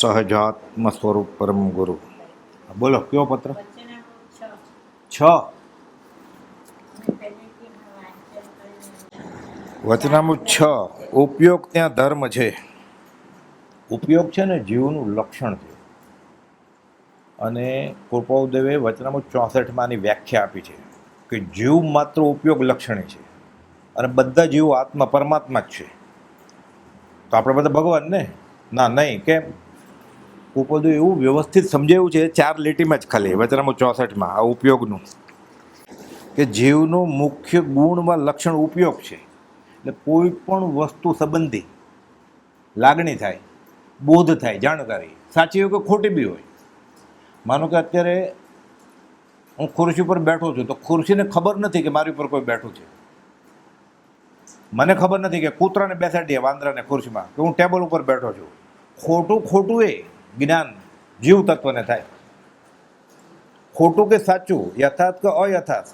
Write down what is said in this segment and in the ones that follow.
સહજાત્મ સ્વરૂપ પરમ ગુરુ. બોલો કયો પત્ર? છ. વચનામું છ. ઉપયોગ ત્યાં ધર્મ છે. ઉપયોગ છે ને જીવનું લક્ષણ છે. અને કૃપાઉદેવે વચનામું ચોસઠમાંની વ્યાખ્યા આપી છે કે જીવ માત્ર ઉપયોગ લક્ષણી છે અને બધા જીવો આત્મા પરમાત્મા જ છે. તો આપણે બધા ભગવાન ને? ના નહીં કેમ? કૃપાઉદેવ એવું વ્યવસ્થિત સમજાવ્યું છે, ચાર લીટીમાં જ ખાલી વચનામું ચોસઠમાં, આ ઉપયોગનું. કે જીવનો મુખ્ય ગુણમાં લક્ષણ ઉપયોગ છે. એટલે કોઈ પણ વસ્તુ સંબંધી લાગણી થાય, બોધ થાય, જાણકારી, સાચી હોય કે ખોટી બી હોય. માનો કે અત્યારે હું ખુરશી પર બેઠો છું, તો ખુરશીને ખબર નથી કે મારી ઉપર કોઈ બેઠું છે. મને ખબર નથી કે કૂતરાને બેસાડીએ વાંદરાને ખુરશીમાં, કે હું ટેબલ ઉપર બેઠો છું. ખોટું ખોટું એ. જ્ઞાન જીવ તત્વને થાય. ખોટું કે સાચું, યથાર્થ કે અયથાર્થ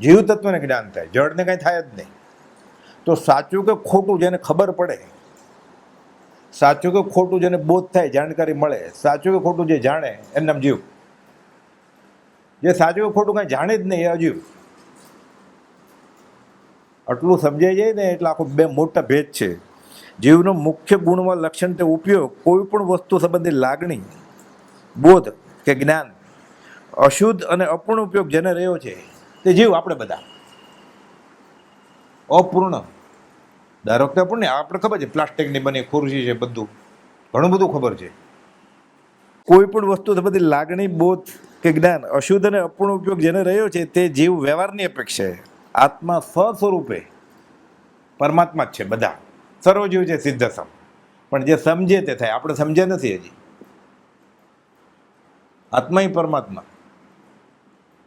જીવ તત્વને જ્ઞાન થાય. જળને કંઈ થાય જ નહીં. તો સાચું કે ખોટું જેને ખબર પડે, સાચું કે ખોટું જેને બોધ થાય, જાણકારી મળે, સાચું કે ખોટું જે જાણે, એનું નામ જીવ. જે સાચું કે ખોટું કાંઈ જાણે જ નહીં, એ અજીવ. આટલું સમજાઈ જાય ને એટલે આખો બે મોટા ભેદ છે. જીવનો મુખ્ય ગુણમાં લક્ષણ તે ઉપયોગ કોઈ પણ વસ્તુ સંબંધી લાગણી, બોધ કે જ્ઞાન, અશુદ્ધ અને અપૂર્ણ ઉપયોગ જેને રહ્યો છે, તે જીવ આપણે બધા. અપૂર્ણ. ધારો કે આપણને આપણે ખબર છે, પ્લાસ્ટિકની બની, ખુરશી છે, બધું. ઘણું બધું ખબર છે. કોઈ પણ વસ્તુ સંબંધી લાગણી, બોધ કે જ્ઞાન, અશુદ્ધ અને અપૂર્ણ ઉપયોગ જેને રહ્યો છે, તે જીવ વ્યવહારની અપેક્ષા આત્મા સ્વસ્વરૂપે પરમાત્મા જ છે બધા. સર્વજીવ છે સિદ્ધ સમ. પણ જે સમજે તે થાય. આપણે સમજ્યા નથી હજી. આત્મા પરમાત્મા.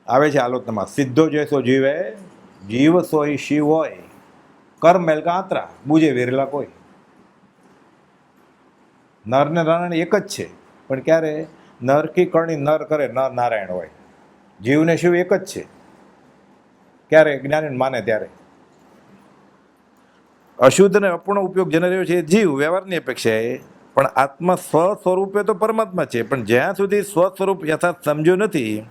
આવે છે આલોચનામાં સિદ્ધો જૈસો જીવે, જીવ સોય શિવ હોય કર મેલકા કાંતરા બુજે વેરેલા કોઈ. નર ને નારાયણ એક જ છે. પણ ક્યારે? નર કી કરણી નર કરે નર નારાયણ હોય. જીવને શિવ એક જ છે. ક્યારે? જ્ઞાની માને ત્યારે. અશુદ્ધ અને અપૂર્ણ ઉપયોગ જેને રહ્યો છે એ જીવ, વ્યવહારની અપેક્ષાએ પણ આત્મા સ્વ સ્વરૂપે તો પરમાત્મા છે, પણ જ્યાં સુધી સ્વ સ્વરૂપ યથાર્થ સમજ્યું નથી,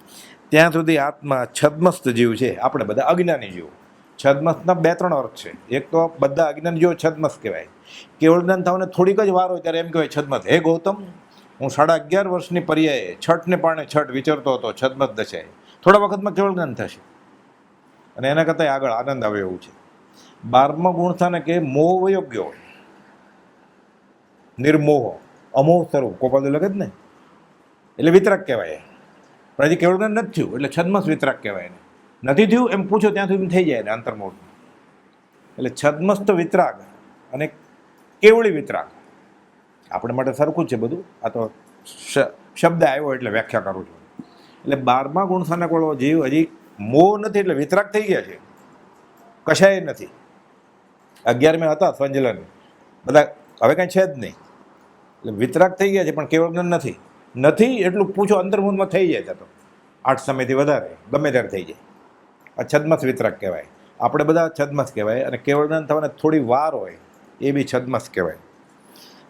ત્યાં સુધી આત્મા છદ્મસ્ત જીવ છે. આપણે બધા અજ્ઞાની જીવ. છદ્મસ્તના બે, ત્રણ અર્થ છે. એક તો બધા અજ્ઞાની જીવો છદ્મસ્ત કહેવાય. કેવળ જ્ઞાન થવાને થોડીક જ વાર હોય ત્યારે એમ કહેવાય છદ્મસ્ત. હે ગૌતમ, હું સાડા અગિયાર વર્ષની પર્યાયે, છઠને પાણે છઠ વિચારતો હતો, છદ્મસ્ત દશાએ. થોડા વખતમાં કેવળ જ્ઞાન થશે. અને એના કરતાં આગળ આનંદ આવે એવું છે. બારમા ગુણસ્થાને કે મોહ વયોગ્ય નિર્મોહ, અમોહ સ્વરૂપ. કોપાદુ લગે જ ને? એટલે વિતરાક કહેવાય. પણ હજી કેવળ નથી થયું, એટલે છદ્મસ વિતરાક કહેવાય એને. નથી થયું, એમ પૂછો ત્યાં સુધી થઈ જાય ને અંતર્મોહ એટલે છદ્મસ્ત વિતરાગ અને કેવળી વિતરાગ. આપણે માટે સરખું જ છે બધું. આ તો શબ્દ આવ્યો એટલે વ્યાખ્યા કરું છું. એટલે બારમા ગુણસાના કોળો જીવ હજી મોહ નથી, એટલે વિતરાગ થઈ ગયા છે. કશાય નથી. અગિયારમે હતા સંજલન બધા હવે કાંઈ છે જ નહીં. એટલે વિતરાક થઈ ગયા છે, પણ કેવળ જ્ઞાન નથી. નથી એટલું પૂછો અંતર્મુખમાં થઈ જાય ત્યાં તો. આઠ સમયથી વધારે, ગમે ત્યારે થઈ જાય. આ છદમસ વિતરાક કહેવાય. આપણે બધા છદમસ કહેવાય અને કેવળ જ્ઞાન થવાને થોડી વાર હોય, એ બી છદમસ કહેવાય.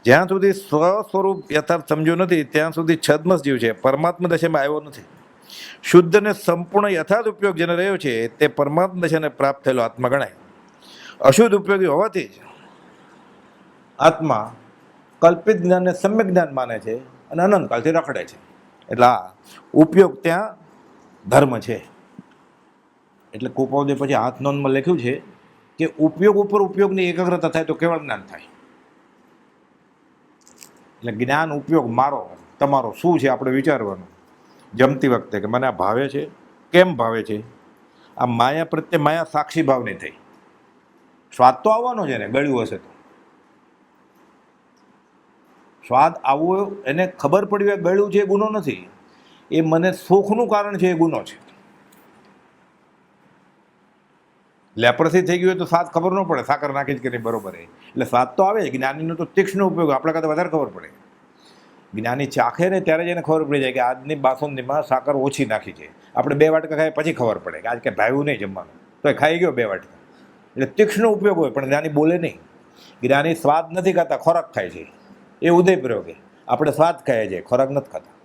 જ્યાં સુધી સ્વ સ્વરૂપ યથાર્થ સમજ્યું નથી, ત્યાં સુધી છદ્મસ જીવ છે. પરમાત્મા દશામાં આવ્યો નથી. શુદ્ધ અને સંપૂર્ણ યથાર્થ ઉપયોગ જેને રહ્યો છે, તે પરમાત્મા દશાને પ્રાપ્ત થયેલો આત્મા ગણાય. અશુદ્ધ ઉપયોગી હોવાથી જ આત્મા કલ્પિત જ્ઞાનને સમ્યક જ્ઞાન માને છે અને અનંતકાળથી રખડે છે. એટલે આ ઉપયોગ ત્યાં ધર્મ છે. એટલે કુપાવદે પછી હાથ નોંધમાં લખ્યું છે કે ઉપયોગ ઉપર ઉપયોગની એકાગ્રતા થાય તો કેવળ જ્ઞાન થાય. એટલે જ્ઞાન ઉપયોગ મારો, તમારો શું છે આપણે વિચારવાનું. જમતી વખતે કે મને આ ભાવે છે? કેમ ભાવે છે? આ માયા પ્રત્યે માયા સાક્ષી ભાવની થઈ. સ્વાદ તો આવવાનો છે ને ગળ્યું હશે તો. સ્વાદ આવવો એને ખબર પડી હોય ગળ્યું છે એ ગુનો નથી. એ મને શોખનું કારણ છે એ ગુનો છે. લેપ્રસી થઈ ગયું હોય તો સ્વાદ ખબર ન પડે, સાકર નાખી જ કે નહીં, બરોબર એટલે સ્વાદ તો આવે, જ્ઞાનીનો તો તીક્ષ્ણ ઉપયોગ, આપણા કરતાં વધારે ખબર પડે. જ્ઞાની ચાખે ને ત્યારે જ એને ખબર પડી જાય કે આજની બાસુંદીમાં સાકર ઓછી નાખી છે. આપણે બે વાટકા ખાઈ પછી ખબર પડે કે આજ કે ભાવ્યું નહીં જમવાનું. તો ખાઈ ગયો બે વાટકા. એટલે તીક્ષ્ણ ઉપયોગ હોય, પણ જ્ઞાની બોલે નહીં. જ્ઞાની સ્વાદ નથી ખાતા, ખોરાક ખાય છે. એ ઉદય પ્રયોગે. આપણે સ્વાદ ખાઈએ છીએ, ખોરાક નથી ખાતા.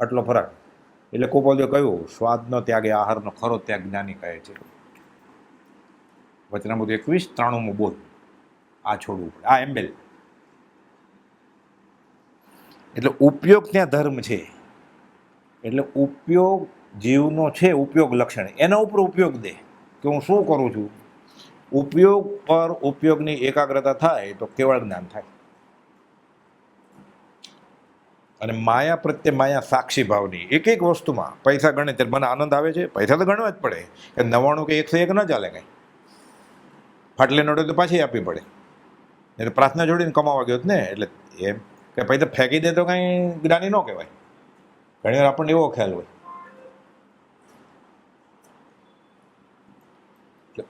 આટલો ફરક. એટલે કોપોદે કહ્યું, સ્વાદનો ત્યાગ એ આહારનો ખરો ત્યાગ જ્ઞાની કહે છે. વચનામૃત એકવીસ, ત્રાણુંમો બોલ. આ છોડવું પડે. આ એમ્બેલ. એટલે ઉપયોગ ત્યાં ધર્મ છે. એટલે ઉપયોગ જીવનો છે, ઉપયોગ લક્ષણ. એના ઉપર ઉપયોગ દે. કે હું શું કરું છું? ઉપયોગ પર ઉપયોગની એકાગ્રતા થાય તો કેવળ જ્ઞાન થાય. અને માયા પ્રત્યે માયા સાક્ષી ભાવની એક એક વસ્તુમાં પૈસા ગણે ત્યારે મને આનંદ આવે છે. પૈસા તો ગણવા જ પડે. કે નવ્વાણું કે એકસો એક ન ચાલે કંઈ. ફાટલે નોટે તો પાછી આપવી પડે. એટલે પ્રાર્થના જોડીને કમાવા ગયો ને. એટલે એમ કે પૈસા ફેંકી દે તો કાંઈ જ્ઞાની ન કહેવાય. ઘણી વાર આપણને એવો ખ્યાલ હોય.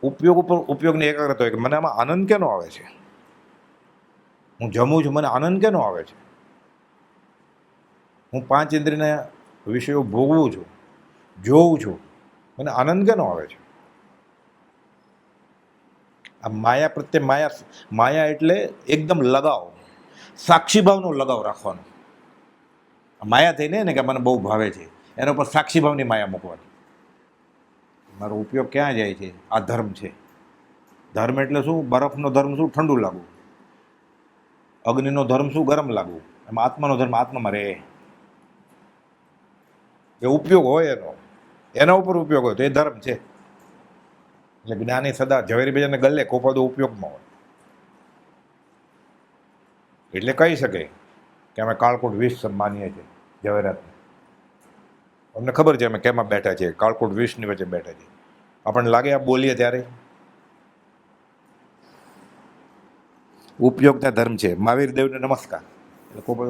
ઉપયોગ ઉપર ઉપયોગની એકાગ્રતા હોય કે મને આમાં આનંદ કેનો આવે છે? હું જમું છું, મને આનંદ કેનો આવે છે? હું પાંચ ઇન્દ્રિયના વિષયો ભોગવું છું, જોઉં છું, મને આનંદ કેનો આવે છે? આ માયા પ્રત્યે માયા માયા એટલે એકદમ લગાવ સાક્ષી ભાવનો લગાવ રાખવાનો. માયા થઈને કે મને બહુ ભાવે છે, એના ઉપર સાક્ષીભાવની માયા મૂકવાની. મારો ઉપયોગ ક્યાં જાય છે? આ ધર્મ છે. ધર્મ એટલે શું? બરફનો ધર્મ શું? ઠંડુ લાગવું. અગ્નિનો ધર્મ શું? ગરમ લાગવું. એમાં આત્માનો ધર્મ આત્મામાં રહે. એ ઉપયોગ હોય એનો. એના ઉપર ઉપયોગ હોય તો એ ધર્મ છે. એટલે જ્ઞાની સદા ઝવેરીભાઈને ગલ્લે કોપાદો ઉપયોગમાં હોય. એટલે કહી શકે કે અમે કાળકોટ વિશ્વ માનીએ છીએ ઝવેરાતને. અમને ખબર છે અમે કેમાં બેઠા છીએ? કાળકોટ વિષની વચ્ચે બેઠા છીએ. આપણને લાગે આ બોલીએ ત્યારે? ઉપયોગના ધર્મ છે. મહાવીર દેવને નમસ્કાર.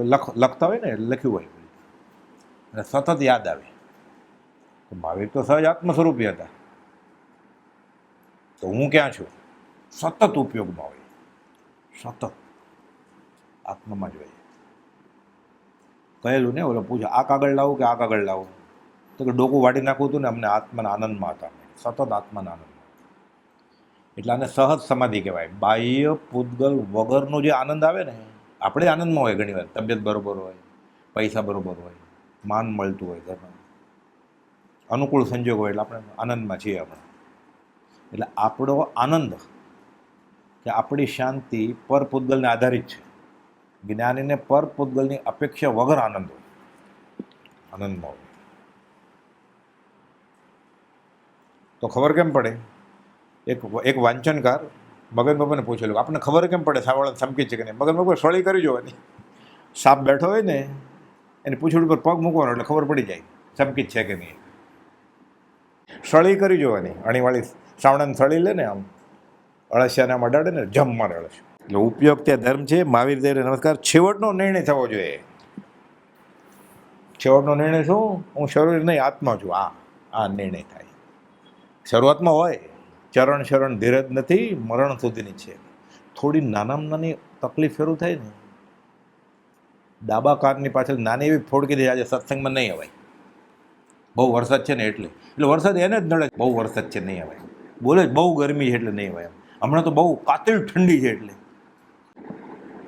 લખ, લખતા હોય ને લખ્યું હોય. અને સતત યાદ આવે. મહાવીર તો સહજ આત્મ સ્વરૂપી હતા. તો હું ક્યાં છું? સતત ઉપયોગમાં હોય. સતત. આત્મામાં જ હોય. કહેલું ને, ઓલો પૂછે, આ કાગળ લાવું કે આ કાગળ લાવું? તો કે ડોકું વાટી નાખવું હતું ને અમને આત્માના આનંદમાં હતા. સતત આત્માના આનંદમાં. એટલે આને સહજ સમાધિ કહેવાય. બાહ્ય, પૂતગલ વગરનો જે આનંદ આવે ને, આપણે આનંદમાં હોય ઘણીવાર તબિયત બરોબર હોય, પૈસા બરોબર હોય, માન મળતું હોય ઘરમાં. અનુકૂળ સંજોગ હોય એટલે આપણે આનંદમાં છીએ આપણે. એટલે આપણો આનંદ કે આપણી શાંતિ પર પૂતગલને આધારિત છે. જ્ઞાનીને પર પૂતગલની અપેક્ષા વગર આનંદ હોય. આનંદમાં હોય. તો ખબર કેમ પડે? એક એક વાંચનકાર મગન બાબાને પૂછેલું આપણને ખબર કેમ પડે સાવળ સમકી છે કે નહીં? મગન બાબા સળી કરી જોવાની. સાપ બેઠો હોય ને, એને પૂછડું પર પગ મૂકવાનો એટલે ખબર પડી જાય ચમકીત છે કે નહીં. સળી કરી જોવાની. અણીવાળી સાવણાને સળી લે ને આમ, અળસિયાને આમ અડાડે ને જમ મારે અળસિયું. એટલે ઉપયોગ ત્યાં ધર્મ છે. મહાવીર દેવને નમસ્કાર. છેવટનો નિર્ણય થવો જોઈએ. છેવટનો નિર્ણય શું? હું શરીર નહીં, આત્મા છું. આ આ નિર્ણય થાય. શરૂઆતમાં હોય, ચરણ શરણ ધીરજ નથી, મરણ સુધીની છે. થોડી નાનામાં નાની તકલીફ શરૂ થાય ને, ડાબા કારની પાછળ નાની એવી ફોડકી દે, આજે સત્સંગમાં નહીં અવાય. બહુ વરસાદ છે ને એટલે. એટલે વરસાદ એને જ નડે બહુ વરસાદ છે નહીં અવાય. બોલે જ બહુ ગરમી છે એટલે નહીં અવાય હમણાં તો બહુ કાતિલ ઠંડી છે એટલે.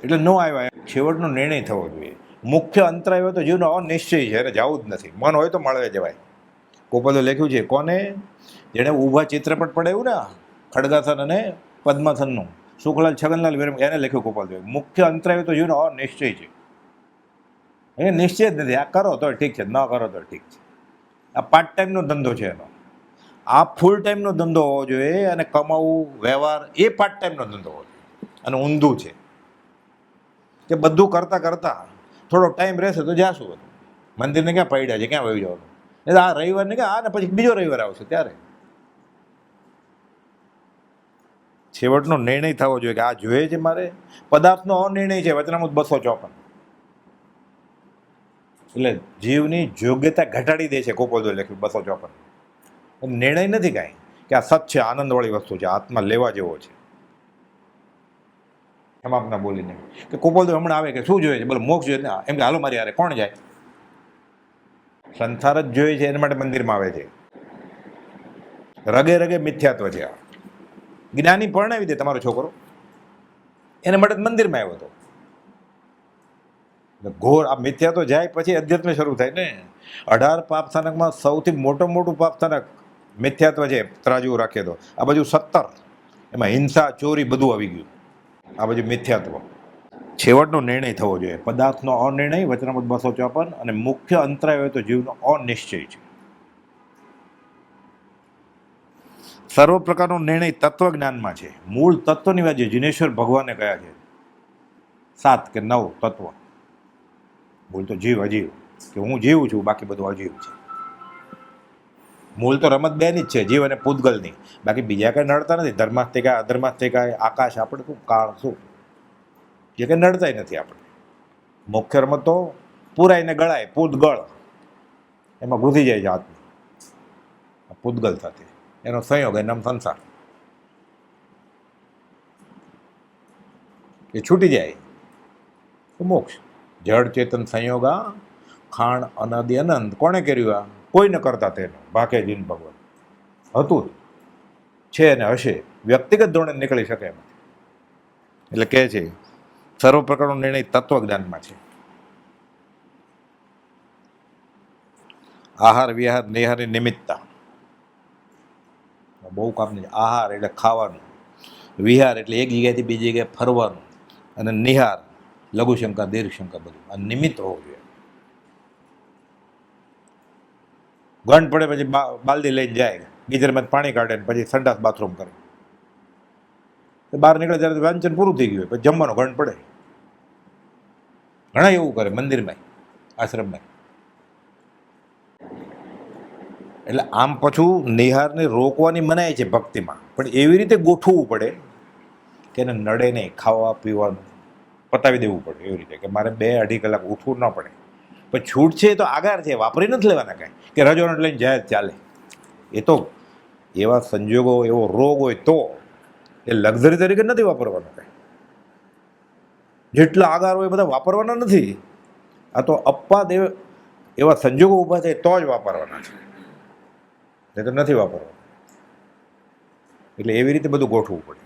એટલે ન આવ્યા છેવટનો નિર્ણય થવો જોઈએ. મુખ્ય અંતરાય હોય તો જીવનો નિશ્ચય છે અને જવું જ નથી. મન હોય તો મળવે જવાય. કોપદો લખ્યું છે, કોને? જેણે ઊભા ચિત્રપટ પડાવ્યું ને, ખડગાસન અને પદ્માસનનું. સુખલાલ છગનલાલ વિરમ, એને લખ્યું ગોપાલ મુખ્ય અંતરાય તો જોયું ને નિશ્ચય છે. એ નિશ્ચય જ નથી. આ કરો તો ઠીક છે, ન કરો તો ઠીક છે. આ પાર્ટ ટાઈમનો ધંધો છે એનો. આ ફૂલ ટાઈમનો ધંધો હોવો જોઈએ અને કમાવું, વ્યવહાર, એ પાર્ટ ટાઈમનો ધંધો હોવો જોઈએ. અને ઊંધું છે. કે બધું કરતાં કરતાં થોડો ટાઈમ રહેશે તો જાશું મંદિરને ક્યાં પડ્યા છે, ક્યાં વહી જવાનું? એટલે આ રવિવારને કે આ ને પછી બીજો રવિવાર આવશે ત્યારે. છેવટનો નિર્ણય થવો જોઈએ કે આ જોઈએ છે મારે. પદાર્થનો અનિર્ણય છે, વચનામૃત બસો ચોપન. એટલે જીવની યોગ્યતા ઘટાડી દે છે કોપોદો લખ્યું બસો ચોપન. નિર્ણય નથી કાંઈ કે આ સત છે આનંદવાળી વસ્તુ છે, આત્મા લેવા જેવો છે. સમાપના બોલીને. કે કોપોદો હમણાં આવે કે શું જોઈએ છે? બોલે, મોક્ષ જોઈએ ને એમ કે, હાલો મારી યારે કોણ જાય? સંસાર જ જોઈએ છે, એના માટે મંદિરમાં આવે છે. રગે રગે મિથ્યાત્વ છે આ. જ્ઞાની પરણાવી દે તમારો છોકરો. એના માટે મંદિરમાં આવ્યો હતો. ઘોર આ મિથ્યા તો જાય પછી અધ્યાત્મ શરૂ થાય ને. અઢાર પાપસ્થાનકમાં સૌથી મોટું મોટું પાપસ્થાનક મિથ્યાત્વ છે, ત્રાજુ રાખીએ તો. આ બાજુ સત્તર. એમાં હિંસા, ચોરી બધું આવી ગયું. આ બાજુ મિથ્યાત્વ. છેવટનો નિર્ણય થવો જોઈએ. પદાર્થનો અનિર્ણય વચનામૃત બસો ચોપન અને મુખ્ય અંતરાય હોય તો જીવનો અનિશ્ચય છે. સર્વ પ્રકારનો નિર્ણય તત્વજ્ઞાનમાં છે. મૂળ તત્વની વાત જિનેશ્વર ભગવાને કયા છે. સાત કે નવ તત્વ. મૂળ તો જીવ અજીવ. કે હું જીવું છું, બાકી બધું અજીવ છે. મૂળ તો રમત બેની જ છે, જીવ અને પૂતગલની. બાકી બીજા કંઈ નડતા નથી. ધર્માસ્તિકા અધર્માસ્તિકા આકાશ, આપણે શું? કાળ, શું? જે કંઈ નડતાય નથી આપણે મુખ્ય રમત તો પૂરાઈને ગળાય, પૂતગળ. એમાં ઘૂસી જાય છે આત્મા પૂતગલ સાથે એનો સંયોગ એ નામ સંસાર. એ છૂટી જાય. તો મોક્ષ. જળ ચેતન સંયોગા ખાણ, અનાદિ, અનંત. કોણે કર્યું આ? કોઈ ન કરતા તેનું. ભાકે જીન ભગવાન. હતું છે અને હશે. વ્યક્તિગત ધોરણે નીકળી શકે એમાંથી. એટલે કહે છે સર્વ પ્રકારનો નિર્ણય તત્વજ્ઞાનમાં છે. આહાર, વિહાર નિહારની નિમિત્તા. બહુ કામની છે. આહાર એટલે ખાવાનું. વિહાર એટલે એક જગ્યાએથી બીજી જગ્યાએ ફરવાનું. અને નિહાર, લઘુશંકા, દીર્ઘશંકા બધું. આ નિમિત્ત હોવું જોઈએ. ગંડ પડે પછી બાલદી લઈને જાય. ગીજરમાં પાણી કાઢે ને પછી સંડાસ બાથરૂમ કરે. બહાર નીકળે ત્યારે વાંચન પૂરું થઈ ગયું પછી જમવાનું ગંડ પડે. ઘણા એવું કરે મંદિરમાં આશ્રમમાં એટલે આમ પાછું નિહારને રોકવાની મનાય છે ભક્તિમાં, પણ એવી રીતે ગોઠવવું પડે કે એને નડે નહીં, ખાવા પીવાનું, પતાવી દેવું પડે એવી રીતે, કે મારે બે અઢી કલાક ઉઠવું ન પડે. પણ છૂટ છે એ તો આગાર છે, વાપરી નથી લેવાના કાંઈ, કે રજોનટ લઈને જાય ચાલે. એ તો એવા સંજોગો, એવો રોગ હોય તો એ લક્ઝરી તરીકે નથી વાપરવાનો કાંઈ. જેટલા આગાર હોય એ બધા વાપરવાના નથી. આ તો અપવાદ એવા એવા સંજોગો ઊભા થાય તો જ વાપરવાના છે. નહીં તો નથી વાપરવા એટલે એવી રીતે બધું ગોઠવવું પડે.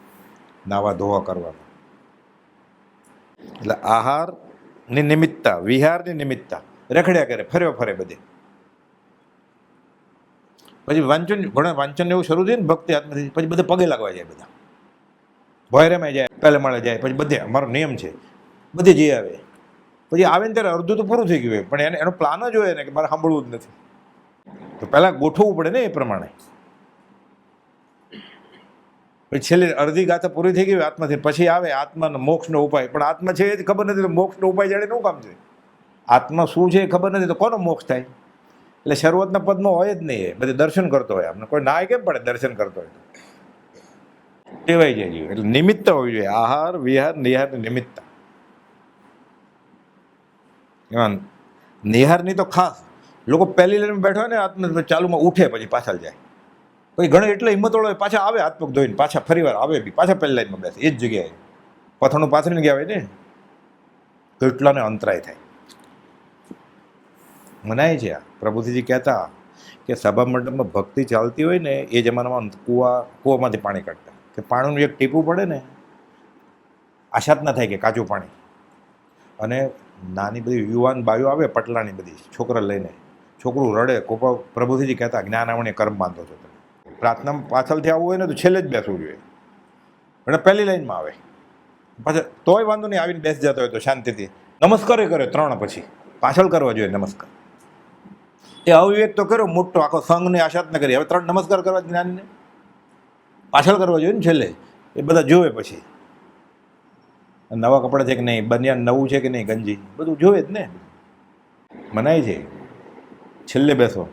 નાવા ધોવા કરવાનું. એટલે આહારની નિમિત્તા વિહારની નિમિત્તા રખડ્યા કરે, ફર્યો ફરે બધે. પછી વાંચન, ઘણા વાંચન એવું શરૂ થયું ને ભક્તિ આત્મથી પછી બધે પગે લાગવા જાય બધા. ભોયરામાં જાય પહેલે માળે જાય, પછી બધે. અમારો નિયમ છે બધે જઈ આવે. પછી આવે ને ત્યારે અડધું તો પૂરું થઈ ગયું હોય પણ એને, એનો પ્લાન જ હોય ને કે મારે સાંભળવું જ નથી. તો પહેલાં ગોઠવવું પડે ને એ પ્રમાણે. પછી છેલ્લે અડધી ગાથા પૂરી થઈ ગઈ, આત્માથી પછી આવે આત્માનો મોક્ષનો ઉપાય. પણ આત્મા છે એ ખબર નથી મોક્ષનો ઉપાય જાણે શું કામ છે? આત્મા શું છે એ ખબર નથી તો કોનો મોક્ષ થાય? એટલે શરૂઆતના પદમાં હોય જ નહીં એ. બધે દર્શન કરતો હોય આપણે કોઈ ના કેમ પડે દર્શન કરતો હોય ટેવાઈ જાય એટલે નિમિત્ત હોવી જોઈએ. આહાર, વિહાર, નિહાર, નિમિત્ત. એમાં નિહારની તો ખાસ. લોકો પહેલી લાઈનમાં બેઠા હોય ને, આત્મ ચાલુમાં ઉઠે પછી પાછળ જાય. પછી ઘણો એટલે હિંમતવાળો પાછા આવે હાથપગ ધોઈને, પાછા ફરી વાર આવે બી, પાછા પહેલી લાઈનમાં બેસે, એ જ જગ્યાએ. પથાણું પાથરીને ગયા હોય ને કેટલાને અંતરાય થાય. મનાય છે આ. પ્રભુજીજી કહેતા કે સભા મંડપમાં ભક્તિ ચાલતી હોય ને, એ જમાનામાં કૂવા, કૂવામાંથી પાણી કાઢતા. કે પાણીનું એક ટીપું પડે ને આશાત ના થાય કે કાચું પાણી. અને નાની બધી યુવાન બાયો આવે, પટલાની બધી, છોકરા લઈને. છોકરું રડે, કોપા પ્રભુજીજી કહેતા, જ્ઞાન આવણે કર્મ બાંધો છો તમે. પ્રાર્થના પાછળથી આવવું હોય ને તો છેલ્લે જ બેસવું જોઈએ. અને પહેલી લાઈનમાં આવે. પાછળ તોય વાંધો નહીં, આવીને બેસી જતો હોય તો શાંતિથી. નમસ્કારે કરે ત્રણ પછી. પાછળ કરવા જોઈએ, નમસ્કાર. એ અવિવેક તો કર્યો, મોટો આખો સંઘને આશાત ન કરી. હવે ત્રણ નમસ્કાર કરવા જ્ઞાનને? પાછળ કરવા જોઈએ ને છેલ્લે? એ બધા જોવે પછી. નવા કપડાં છે કે નહીં? બનિયાન નવું છે કે નહીં ગંજી? બધું જોવે જ ને. મનાય છે. છેલ્લે બેસો.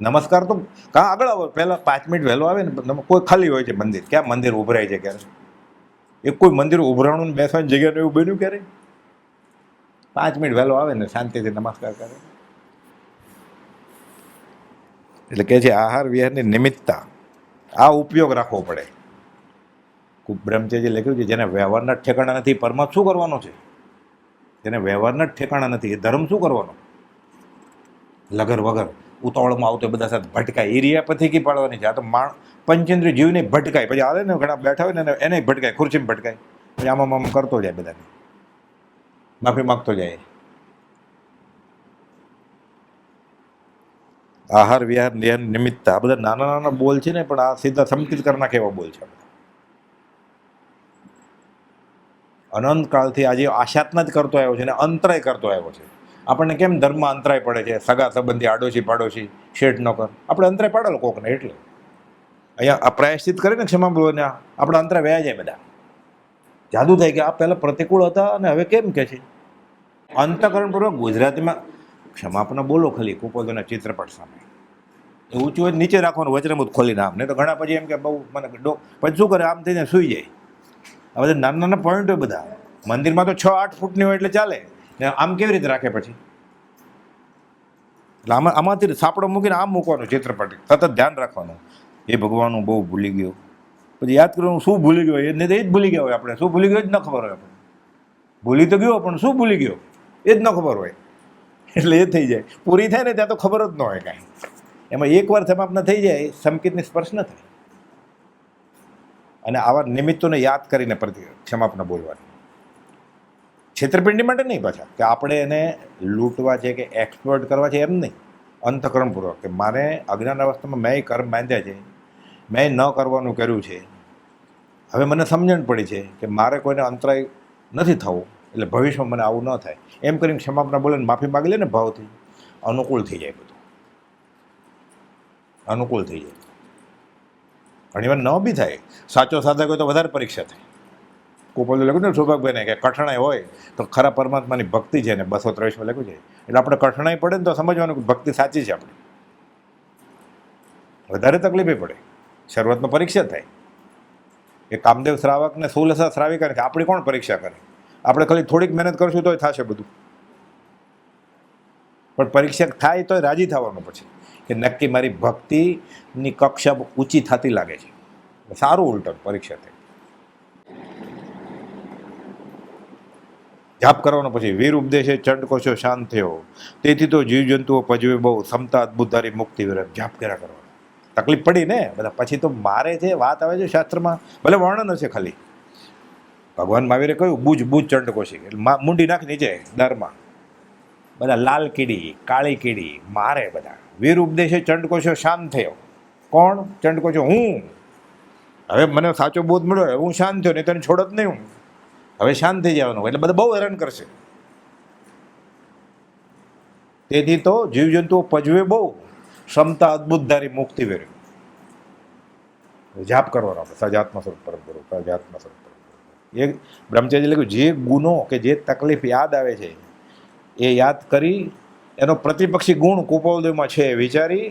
નમસ્કાર તો કાં આગળ આવો? પહેલાં પાંચ મિનિટ વહેલો આવે ને. કોઈ ખાલી હોય છે મંદિર. ક્યાં મંદિર ઉભરાય છે ક્યારે? એક કોઈ મંદિર ઉભરાણું બેસવાની જગ્યાનું એવું બન્યું ક્યારે? પાંચ મિનિટ વહેલો આવે ને, શાંતિથી નમસ્કાર કરે. એટલે કે છે, આહાર વિહારની નિમિત્તા આ ઉપયોગ રાખવો પડે. બ્રહ્મચર્ય લખ્યું છે, જેને વ્યવહારના ઠેકાણા નથી, પરમા શું કરવાનો છે? જેને વ્યવહારના જ ઠેકાણા નથી, એ ધર્મ શું કરવાનો? લગર વગર, ઉતાવળમાં આવતો બધા સાથે ભટકાય એરિયા પછી કી પાડવાની છે. આ તો માણ પંચેન્દ્રિય જીવને ભટકાય. પછી આવે ને, ઘણા બેઠા હોય ને, એને ભટકાય, ખુરશીમાં ભટકાય. પછી આમાં આમ કરતો જાય બધાને. માફી માગતો જાય. આહાર, વિહાર નિયમ નિમિત્ત. આ બધા નાના નાના બોલ છે ને, પણ આ સીધા સંકિત કરી નાખે એવા બોલ છે બધા? અનંત કાળથી આજે આશાતના જ કરતો આવ્યો છે અને અંતરાય કરતો આવ્યો છે. આપણને કેમ ધર્મમાં અંતરાય પડે છે? સગા સંબંધી, આડોશી પાડોશી શેઠ નોકર આપણે અંતરાય પાડેલો કોકને એટલે. અહીંયા પ્રાયશ્ચિત કરીને ક્ષમા બોલને આપણે અંતરાય વ્યા જાય બધા. જાદુ થાય કે આ પહેલાં પ્રતિકૂળ હતા અને હવે કેમ કે છે? અંતકરણપૂર્વક ગુજરાતીમાં ક્ષમાપના બોલો ખાલી કુપોદોના ચિત્રપટ સામે. ઊંચું હોય નીચે રાખવાનું વચનમૂત ખોલીને આમ. નહીં તો ઘણા પછી એમ કે બહુ મને પછી શું કરે? આમ થઈને સૂઈ જાય. આ બધા નાના નાના પોઈન્ટ હોય બધા. મંદિરમાં તો છ આઠ ફૂટની હોય એટલે ચાલે. આમ કેવી રીતે રાખે પછી? એટલે આમાં, આમાંથી સાપડો મૂકીને આમ મૂકવાનું ચિત્રપટ. સતત ધ્યાન રાખવાનું. એ ભગવાન હું બહુ ભૂલી ગયો. પછી યાદ કરવાનું શું ભૂલી ગયો? એ નહીં તો એ જ ભૂલી ગયા હોય આપણે. શું ભૂલી ગયો જ ન ખબર હોય આપણે ભૂલી તો ગયો, પણ શું ભૂલી ગયો? એ જ ન ખબર હોય. એટલે એ થઈ જાય. પૂરી થાય ને ત્યાં તો ખબર જ ન હોય કાંઈ. એમાં એકવાર સમાપના થઈ જાય, સંકેતની સ્પર્શ ન થાય. અને આવા નિમિત્તોને યાદ કરીને પ્રતિ ક્ષમાપના બોલવાની. છેતરપિંડી માટે નહીં પાછા, કે આપણે એને લૂંટવા છે કે એક્સપ્લોર્ટ કરવા છે એમ નહીં. અંતકરણપૂર્વક કે મારે અજ્ઞાન અવસ્થામાં મેં કર્મ બાંધ્યા છે, મેં ન કરવાનું કર્યું છે. હવે મને સમજણ પડી છે કે મારે કોઈને અંતરાય નથી થવું, એટલે ભવિષ્યમાં મને આવું ન થાય. એમ કરીને ક્ષમાપના બોલે માફી માગી લે ને ભાવથી. અનુકૂળ થઈ જાય બધું. અનુકૂળ થઈ જાય. ઘણીવાર ન બી થાય, સાચો સાધક હોય તો વધારે પરીક્ષા થાય. કોપલ લખ્યું ને સૌભાગભાઈને કે કઠણાઈ હોય તો ખરા પરમાત્માની ભક્તિ છે ને બસો ત્રેવીસમાં લખ્યું છે. એટલે આપણે કઠણાઈ પડે ને તો સમજવાનું કે ભક્તિ સાચી છે આપણી. વધારે તકલીફે પડે. શરૂઆતમાં પરીક્ષા થાય. એ કામદેવ શ્રાવકને સુલસા કરે કે આપણી કોણ પરીક્ષા કરે? આપણે ખાલી થોડીક મહેનત કરશું તોય થશે બધું. પણ પરીક્ષા થાય તોય રાજી થવાનું પછી. કે નક્કી મારી ભક્તિની કક્ષા ઊંચી થતી લાગે છે. સારું ઉલટું પરીક્ષા થઈ. જાપ કરવાનો પછી વીર ઉપદેશે ચંડકોશો શાંત થયો. તેથી તો જીવજંતુઓ પજવે બહુ ક્ષમતા અદભુતધારી મુક્તિ વિરત જાપ કર્યા કરવાનો. તકલીફ પડી ને? બધા પછી તો મારે છે વાત આવે છે શાસ્ત્રમાં, ભલે વર્ણન હશે ખાલી. ભગવાન મહાવીરે કહ્યું, બુજ બુજ ચંડકોશી એટલે મુંડી નાખી નીચે, દરમાં. બધા લાલ કીડી, કાળી કીડી, મારે બધા. વીર ઉપદેશે ચંડકોશો શાંત થયો. કોણ? ચંડકોશો હું. હવે મને સાચો બોધ મળ્યો હું શાંત થયો, નહીં તને છોડત નહીં હું. હવે શાંત થઈ જવાનું, એટલે બધા બહુ હેરાન કરશે. તેથી તો જીવજંતુઓ પજવે બહુ. ક્ષમતા અદ્ભુતધારી મુક્તિ વેરે. જાપ કરવાનો આપણે સજાત્મા સ્વરૂપ પરમ ગુરુ સજાત્મા સ્વરૂપ પરમ ગુરુ. એ બ્રહ્મચર્ય લખ્યું, જે ગુનો કે જે તકલીફ યાદ આવે છે એ યાદ કરી એનો પ્રતિપક્ષી ગુણ કુપોદયમાં છે એ વિચારી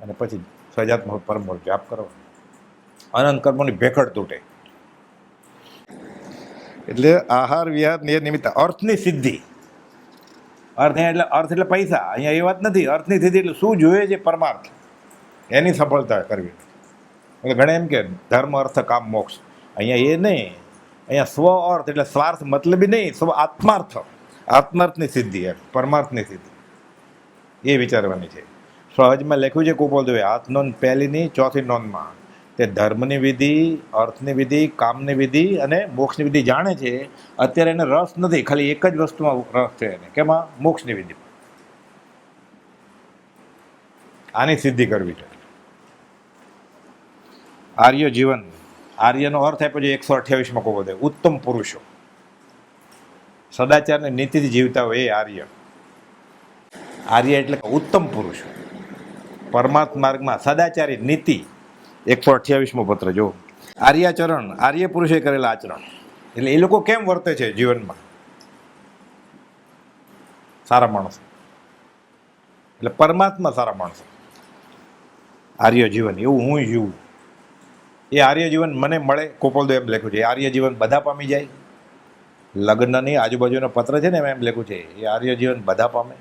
અને પછી સજાત્મક પરમ જાપ કરો. અનંત કર્મોની ભેખડ તૂટે. એટલે આહાર વિહાર ને એ નિમિત્ત અર્થની સિદ્ધિ. અર્થ એટલે અર્થ એટલે પૈસા. અહીંયા એ વાત નથી. અર્થની સિદ્ધિ એટલે શું જોઈએ છે પરમાર્થ. એની સફળતા કરવી. એટલે ઘણા એમ કે ધર્મ અર્થ કામ મોક્ષ. અહીંયા એ નહીં. અહીંયા સ્વ અર્થ એટલે સ્વાર્થ મતલબી નહીં સ્વ આત્માર્થ. આત્માર્થની સિદ્ધિ પરમાર્થની સિદ્ધિ. એ વિચારવાની છે. સહજમાં લખ્યું છે કુપોલદેવે હાથ નોંધ પહેલીની, ચોથી નોંધમાં. તે ધર્મની વિધિ, અર્થની વિધિ, કામની વિધિ અને મોક્ષની વિધિ જાણે છે. અત્યારે એને રસ નથી, ખાલી એક જ વસ્તુમાં રસ છે એને. કેમાં? મોક્ષની વિધિ. આની સિદ્ધિ કરવી છે. આર્ય જીવન આર્યનો અર્થ આપ્યો છે એકસો અઠ્યાવીસમાં કહો ઉત્તમ પુરુષો. સદાચારને નીતિથી જીવતા હોય એ આર્ય. આર્ય એટલે ઉત્તમ પુરુષ. પરમાર્થ માર્ગમાં સદાચારી નીતિ. એકસો અઠ્યાવીસમો પત્ર જો આર્યાચરણ, આર્ય પુરુષે કરેલા આચરણ. એટલે એ લોકો કેમ વર્તે છે જીવનમાં? સારા માણસો. એટલે પરમાત્મા સારા માણસો. આર્ય જીવન, એવું હું જીવું. એ આર્ય જીવન મને મળે કોપલદેવ એમ લખ્યું છે આર્ય જીવન બધા પામી જાય લગ્નની આજુબાજુનો પત્ર છે ને એમાં એમ લખ્યું છે એ આર્ય જીવન બધા પામે.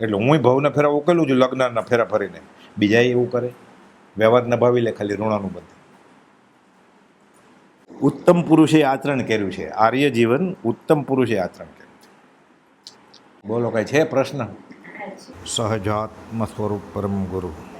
એટલે હું ભવને ફેરા ઉકેલું છું લગ્નના ફેરા ફરીને. બીજા એવું કરે. વ્યવહાર નભાવી લે ખાલી ઋણાનું બધું. ઉત્તમ પુરુષે આચરણ કર્યું છે. આર્ય જીવન ઉત્તમ પુરુષે આચરણ કર્યું છે. બોલો કઈ છે પ્રશ્ન? સહજાત્મ સ્વરૂપ પરમ ગુરુ.